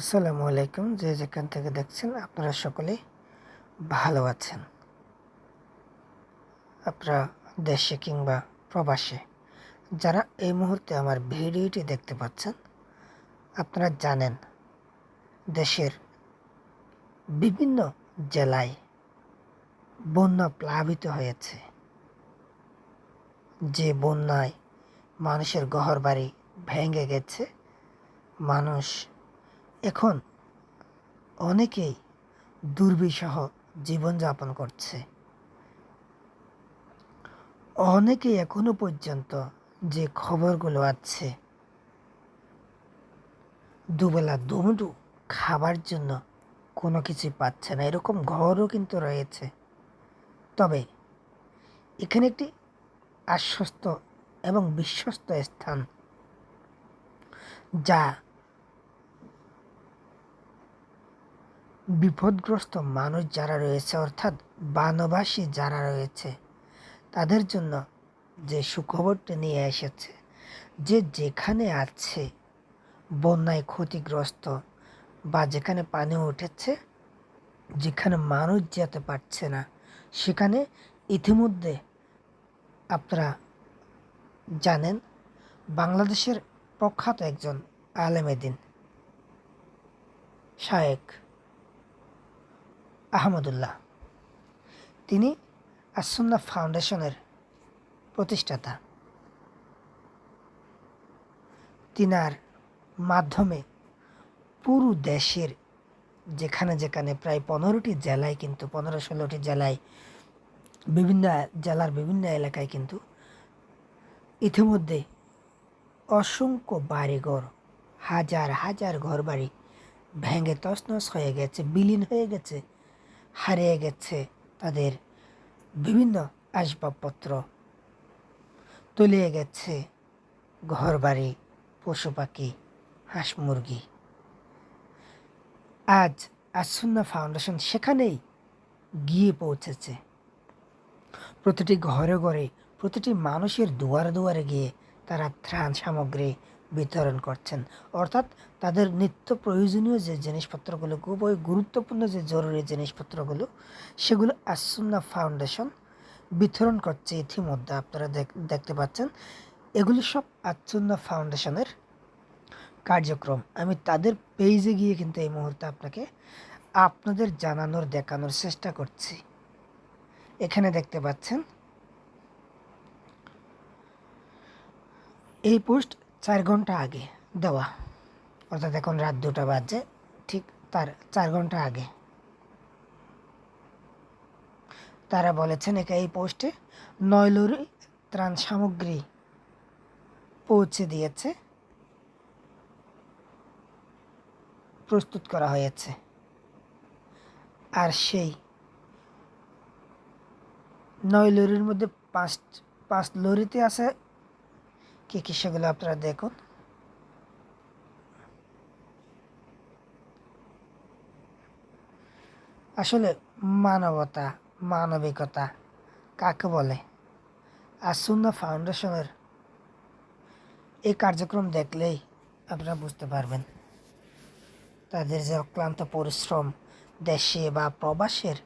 আসসালামু আলাইকুম, যে যেখান থেকে দেখছেন আপনারা সকলে ভালো আছেন। আপনারা দেশে কিংবা প্রবাসে যারা এই মুহূর্তে আমার ভিডিওটি দেখতে পাচ্ছেন, আপনারা জানেন দেশের বিভিন্ন জেলায় বন্যা প্লাবিত হয়েছে। যে বন্যায় মানুষের ঘরবাড়ি ভেঙে গেছে, মানুষ এখন অনেকেই দুর্বিষহ জীবনযাপন করছে। অনেকেই এখনও পর্যন্ত যে খবরগুলো আছে, দুবেলা দুমুটু খাবার জন্য কোনো কিছু পাচ্ছে না। এরকম ঘরও কিন্তু রয়েছে। তবে এখানে একটি আশ্বস্ত এবং বিশ্বস্ত স্থান, যা বিপদগ্রস্ত মানুষ যারা রয়েছে, অর্থাৎ বানবাসী যারা রয়েছে, তাদের জন্য যে সুখবরটা নিয়ে এসেছে, যে যেখানে আছে, বন্যায় ক্ষতিগ্রস্ত বা যেখানে পানি উঠেছে, যেখানে মানুষ যেতে পারছে না, সেখানে ইতিমধ্যে আপনারা জানেন, বাংলাদেশের প্রখ্যাত একজন আলেমেদিন শায়েক। আহমদুল্লাহ। তিনি আসন্না ফাউন্ডেশনের প্রতিষ্ঠাতা। তিনার মাধ্যমে পুরো দেশের যেখানে যেখানে প্রায় পনেরোটি জেলায় কিন্তু, পনেরো ষোলোটি জেলায়, বিভিন্ন জেলার বিভিন্ন এলাকায় কিন্তু ইতিমধ্যে অসংখ্য বাড়িঘর, হাজার হাজার ঘর বাড়ি ভেঙে তছনছ হয়ে গেছে, বিলীন হয়ে গেছে। হারিয়ে গেছে তাদের বিভিন্ন আসবাবপত্র। তলিয়ে গেছে ঘরবাড়ি পশু পাখি হাঁস মুরগি। আজ আসুন্না ফাউন্ডেশন সেখানেই গিয়ে পৌঁছেছে। প্রতিটি ঘরে ঘরে প্রতিটি মানুষের দুয়ারে দুয়ারে গিয়ে তারা ত্রাণ সামগ্রী বিতরণ করছেন। অর্থাৎ তাদের নিত্য প্রয়োজনীয় যে জিনিসপত্রগুলো খুবই গুরুত্বপূর্ণ যে জরুরি জিনিসপত্রগুলো, সেগুলো আসুন্না ফাউন্ডেশন বিতরণ করছে ইতিমধ্যে। আপনারা দেখতে পাচ্ছেন, এগুলি সব আসুন্না ফাউন্ডেশনের কার্যক্রম। আমি তাদের পেজে গিয়ে কিন্তু এই মুহূর্তে আপনাকে আপনাদের জানানোর, দেখানোর চেষ্টা করছি। এখানে দেখতে পাচ্ছেন, এই পোস্ট চার ঘণ্টা আগে দেওয়া। অর্থাৎ এখন রাত দুটা বাজে, ঠিক তার চার ঘণ্টা আগে। তারা বলেছেন একে এই পোস্টে নয় লরি ত্রাণ সামগ্রী পৌঁছে দিয়েছে, প্রস্তুত করা হয়েছে। আর সেই নয় লরির মধ্যে পাঁচ পাঁচ লরিতে আছে কী কী সেগুলো আপনারা দেখুন? আসলে মানবতা, মানবিকতা কাকে বলে? আর সুন্না ফাউন্ডেশনের এই কার্যক্রম দেখলেই আপনারা বুঝতে পারবেন। তাদের যে অক্লান্ত পরিশ্রম দেশে বা প্রবাসের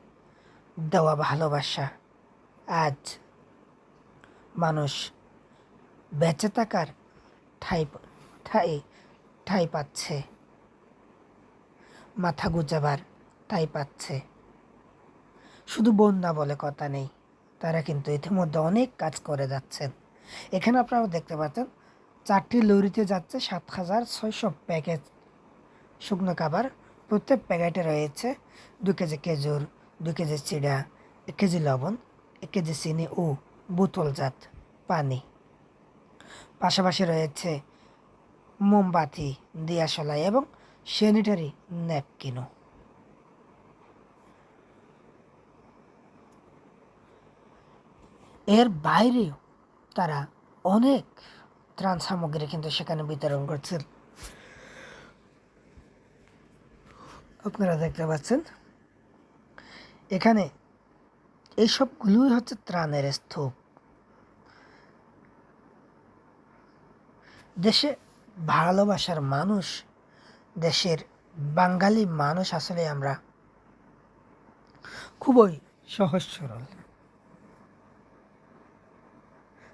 দেওয়া ভালোবাসা, আজ মানুষ বেঁচে থাকার ঠাই ঠাই ঠাই পাচ্ছে। মাথা গুজাবার, ঠাই পাচ্ছে। শুধু বন্যা বলে কথা নেই, তারা কিন্তু ইতিমধ্যে অনেক কাজ করে যাচ্ছেন। এখানে আপনারা দেখতে পাচ্ছেন, চারটি লরিতে যাচ্ছে সাত হাজার ছয়শো প্যাকেট। শুকনো খাবার, প্রত্যেক প্যাকেটে রয়েছে দু কেজি খেজুর, দু কেজি চিড়া, এক কেজি লবণ, এক কেজি চিনি ও বোতলজাত পানি। পাশাপাশি রয়েছে মোমবাতি, দিয়াশলাই এবং স্যানিটারি ন্যাপকিনও এর বাইরেও তারা অনেক ত্রাণ সামগ্রী কিন্তু সেখানে বিতরণ করছেন। আপনারা দেখতে পাচ্ছেন, এখানে এইসবগুলোই হচ্ছে ত্রাণের স্তূপ। দেশে ভালোবাসার মানুষ, দেশের বাঙালি মানুষ আসলে আমরা খুবই সহজ সরল।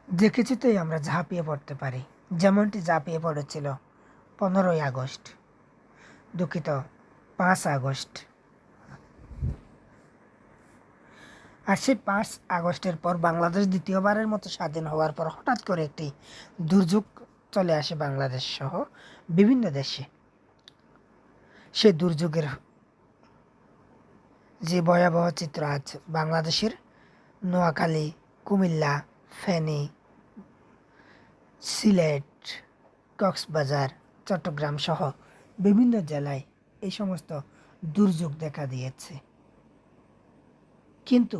যে কিছুতেই আমরা ঝাঁপিয়ে পড়তে পারি, যেমনটি ঝাঁপিয়ে পড়েছিল পনেরোই আগস্ট, দুঃখিত পাঁচ আগস্ট। আর সেই পাঁচ আগস্টের পর বাংলাদেশ দ্বিতীয়বারের মতো স্বাধীন হওয়ার পর হঠাৎ করে একটি দুর্যোগ চলে আসে বাংলাদেশ সহ বিভিন্ন দেশে। সে দুর্যোগের যে ভয়াবহ চিত্র আজ বাংলাদেশের নোয়াখালী, কুমিল্লা, ফেনী, সিলেট, কক্সবাজার, চট্টগ্রাম সহ বিভিন্ন জেলায় এই সমস্ত দুর্যোগ দেখা দিয়েছে। কিন্তু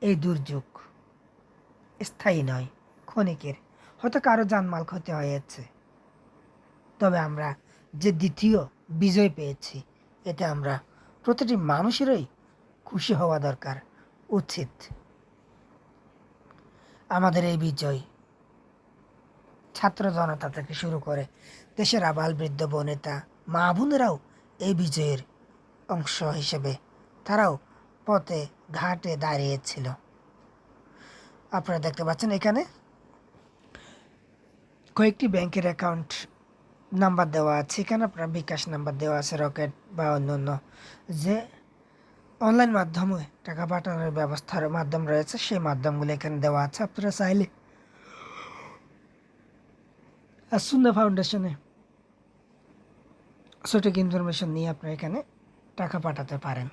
এই দুর্যোগ স্থায়ী নয়, ক্ষণিকের। হয়তো কারও জানমাল ক্ষতি হয়েছে। তবে আমরা যে দ্বিতীয় বিজয় পেয়েছি, এতে আমরা প্রতিটি মানুষেরই খুশি হওয়া দরকার, উচিত। আমাদের এই বিজয় ছাত্র জনতা থেকে শুরু করে দেশের আবাল বৃদ্ধ বনেতা, মা বোনেরাও এই বিজয়ের অংশ হিসেবে তারাও পথে ঘাটে দাঁড়িয়েছিল। আপনারা দেখতে পাচ্ছেন এখানে কয়েকটি ব্যাংকের অ্যাকাউন্ট নাম্বার দেওয়া আছে। এখানে আপনার বিকাশ নাম্বার দেওয়া আছে, রকেট বা অন্য অন্য যে অনলাইন মাধ্যমে টাকা পাঠানোর ব্যবস্থার মাধ্যম রয়েছে, সেই মাধ্যমগুলো এখানে দেওয়া আছে। আপনারা চাইলে সুন্দর ফাউন্ডেশনে সঠিক ইনফরমেশন নিয়ে আপনারা এখানে টাকা পাঠাতে পারেন।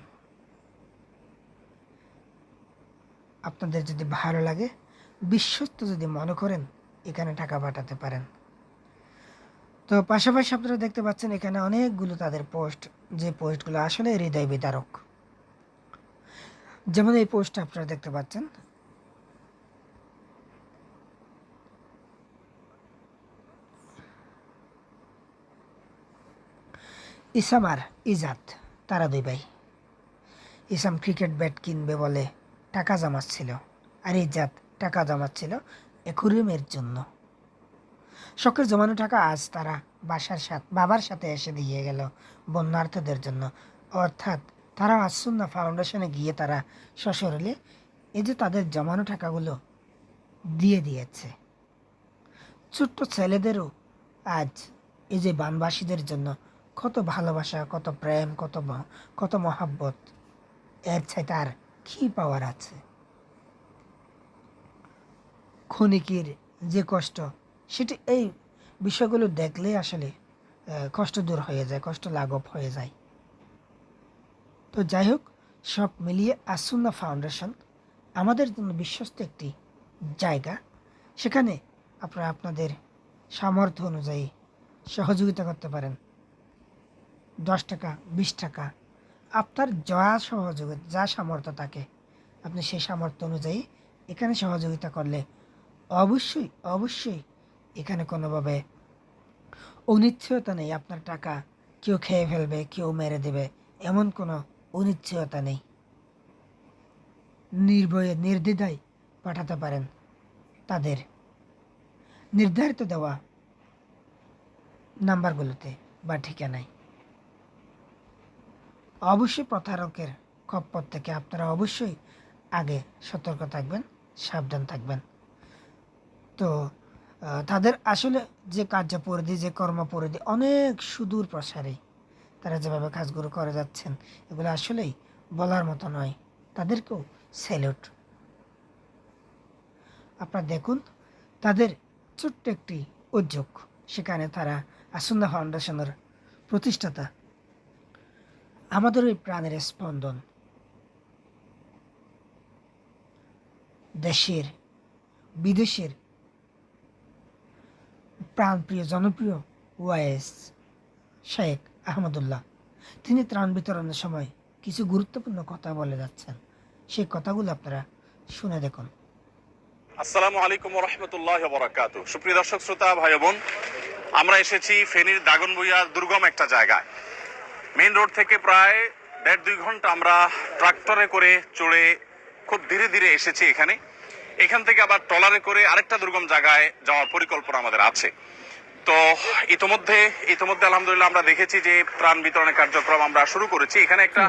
আপনাদের যদি ভালো লাগে, বিশ্বস্ত যদি মনে করেন এখানে টাকা পাঠাতে পারেন। তো পাশাপাশি আপনারা দেখতে পাচ্ছেন এখানে অনেকগুলো তাদের পোস্ট, যে পোস্টগুলো আসলে হৃদয় বিদারক। যেমন এই পোস্ট আপনারা দেখতে পাচ্ছেন। ইসাম আর ইজাত, তারা দুই ভাই। ইসাম ক্রিকেট ব্যাট কিনবে বলে টাকা জমাচ্ছিল। আর ইজাত টাকা জমাচ্ছিল একুরিয়ামের জন্য। শখের জমানো টাকা আজ তারা বাসার সাথে, বাবার সাথে এসে দিয়ে গেল বন্যার্থদের জন্য। অর্থাৎ তারা আসুন্না ফাউন্ডেশনে গিয়ে তারা সশরীরে এই যে তাদের জমানো টাকাগুলো দিয়ে দিয়েছে। ছোট্ট ছেলেদেরও আজ এই যে বানবাসীদের জন্য কত ভালোবাসা, কত প্রেম, কত কত মহাব্বত, এর চাইতে তার কী পাওয়ার আছে? ক্ষণিকের যে কষ্ট, সেটি এই বিষয়গুলো দেখলে আসলে কষ্ট দূর হয়ে যায়, কষ্ট লাঘব হয়ে যায়। তো যাই হোক, সব মিলিয়ে আসুন্না ফাউন্ডেশন আমাদের জন্য বিশ্বস্ত একটি জায়গা। সেখানে আপনারা আপনাদের সামর্থ্য অনুযায়ী সহযোগিতা করতে পারেন। দশ টাকা, বিশ টাকা, আপনার যা সহযোগিতা, যা সামর্থ্য থাকে, আপনি সেই সামর্থ্য অনুযায়ী এখানে সহযোগিতা করলে অবশ্যই অবশ্যই। এখানে কোনোভাবে অনিশ্চয়তা নেই। আপনার টাকা কেউ খেয়ে ফেলবে, কেউ মেরে দেবে, এমন কোনো অনিশ্চয়তা নেই। নির্ভয়ে, নির্দ্বিধায় পাঠাতে পারেন তাদের। নির্ধারিত দেওয়া নাম্বারগুলোতে বা ঠিকানায়। অবশ্যই প্রতারকের খপ্পর থেকে আপনারা অবশ্যই আগে সতর্ক থাকবেন, সাবধান থাকবেন। তো তাদের আসলে যে কার্যপরিধি, যে কর্মপরিধি অনেক সুদূর প্রসারী তারা যেভাবে কাজগুলো করে যাচ্ছেন, এগুলো আসলেই বলার মতো নয়। তাদেরকেও স্যালুট আপনারা দেখুন, তাদের ছোট্ট একটি উদ্যোগ, সেখানে তারা আসন্দা ফাউন্ডেশনের প্রতিষ্ঠাতা। আমাদের ওই প্রাণের স্পন্দন। দেশের, বিদেশের প্রাণপ্রিয়, জনপ্রিয় ওয়াইএস শেখ আহমদুল্লাহ। তিনি ত্রাণ বিতরণের সময় কিছু গুরুত্বপূর্ণ কথা বলে যাচ্ছেন। সেই কথাগুলো আপনারা শুনে দেখুন। আসসালামু আলাইকুম রহমতুল্লাহ বরাকাতু সুপ্রিয় দর্শক, শ্রোতা ভাই বোন আমরা এসেছি ফেনীর দাগনবুইয়া দুর্গম একটা জায়গায়। মেইন রোড থেকে প্রায় দেড় দুই ঘণ্টা আমরা ট্রাক্টরে করে চড়ে খুব ধীরে ধীরে এসেছি এখানে। এখান থেকে আবার ট্রলারে করে আরেকটা দুর্গম জায়গায় যাওয়ার পরিকল্পনা আমাদের আছে। তো ইতোমধ্যে ইতোমধ্যে আলহামদুলিল্লাহ আমরা দেখেছি যে ত্রাণ বিতরণের কার্যক্রম আমরা শুরু করেছি। এখানে একটা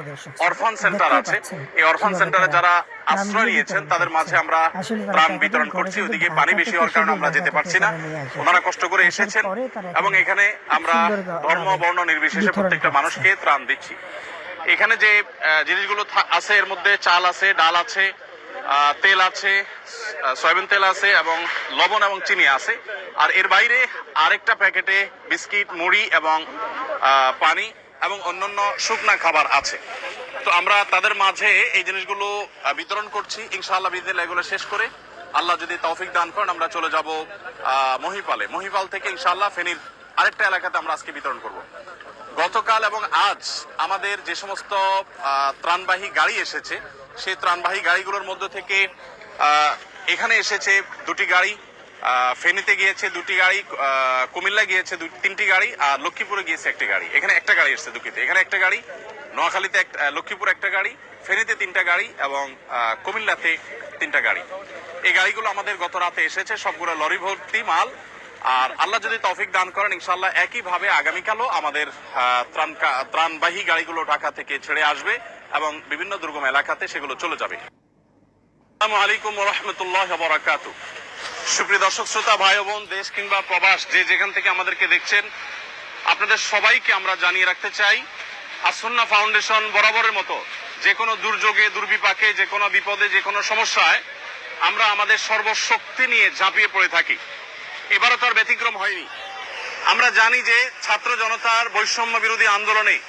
অরফান সেন্টার আছে। এই অরফান সেন্টারে যারা আশ্রয় নিয়েছেন তাদের মাঝে আমরা আসলে ত্রাণ বিতরণ করছি ওদিকে পানি বেশি হওয়ার কারণে আমরা যেতে পারছি না। ওনারা কষ্ট করে এসেছেন এবং এখানে আমরা ধর্ম বর্ণ নির্বিশেষে প্রত্যেকটা মানুষকে ত্রাণ দিচ্ছি। এখানে যে জিনিসগুলো আছে এর মধ্যে চাল আছে ডাল আছে তেল আছে সয়াবিন তেল আছে এবং লবণ এবং চিনি আছে। আর এর বাইরে আরেকটা প্যাকেটে বিস্কিট, মুড়ি এবং পানি এবং অন্যান্য শুকনা খাবার আছে। তো আমরা তাদের মাঝে এই জিনিসগুলো বিতরণ করছি। ইনশাআল্লাহ বিদিন এগুলো শেষ করে আল্লাহ যদি তৌফিক দান করেন, আমরা চলে যাব মহিপালে। মহিপাল থেকে ইনশাআল্লাহ ফেনীর আরেকটা এলাকাতে আমরা আজকে বিতরণ করব। গতকাল এবং আজ আমাদের যে সমস্ত ত্রাণবাহী গাড়ি এসেছে সেই ত্রাণবাহী গাড়িগুলোর মধ্যে থেকে এখানে এসেছে দুটি গাড়ি ফেনীতে গিয়েছে দুটি গাড়ি কুমিল্লা গিয়েছে তিনটি গাড়ি আর লক্ষ্মীপুরে গিয়েছে একটি গাড়ি। এখানে একটা গাড়ি এসেছে দুঃখিত এখানে একটা গাড়ি নোয়াখালীতে আহ, লক্ষ্মীপুর একটা গাড়ি ফেনীতে তিনটা গাড়ি এবং কুমিল্লাতে তিনটা গাড়ি। এই গাড়িগুলো আমাদের গত রাতে এসেছে সবগুলো লরি ভর্তি মাল আর আল্লাহ যদি তৌফিক দান করেন ইনশাল্লাহ একইভাবে আগামীকালও আমাদের ত্রাণ ত্রাণবাহী গাড়িগুলো ঢাকা থেকে ছেড়ে আসবে। এবং বিভিন্ন দুর্গম এলাকাতে সেগুলো চলে যাবে। আলাইকুম রহমতুল্লাহ বরাকাতু। সুপ্রিয় দর্শক, শ্রোতা, ভাই বোন, দেশ কিংবা প্রবাস যে যেখান থেকে আমাদেরকে দেখছেন, আপনাদের সবাইকে আমরা জানিয়ে রাখতে চাই, আসন্না ফাউন্ডেশন বরাবরের মতো যে কোনো দুর্যোগে, দুর্বিপাকে, যে কোনো বিপদে, যে কোনো সমস্যায় আমরা আমাদের সর্বশক্তি নিয়ে ঝাঁপিয়ে পড়ে থাকি। এবারও তার ব্যতিক্রম হয়নি। আমরা জানি যে ছাত্র জনতার বৈষম্য বিরোধী আন্দোলনে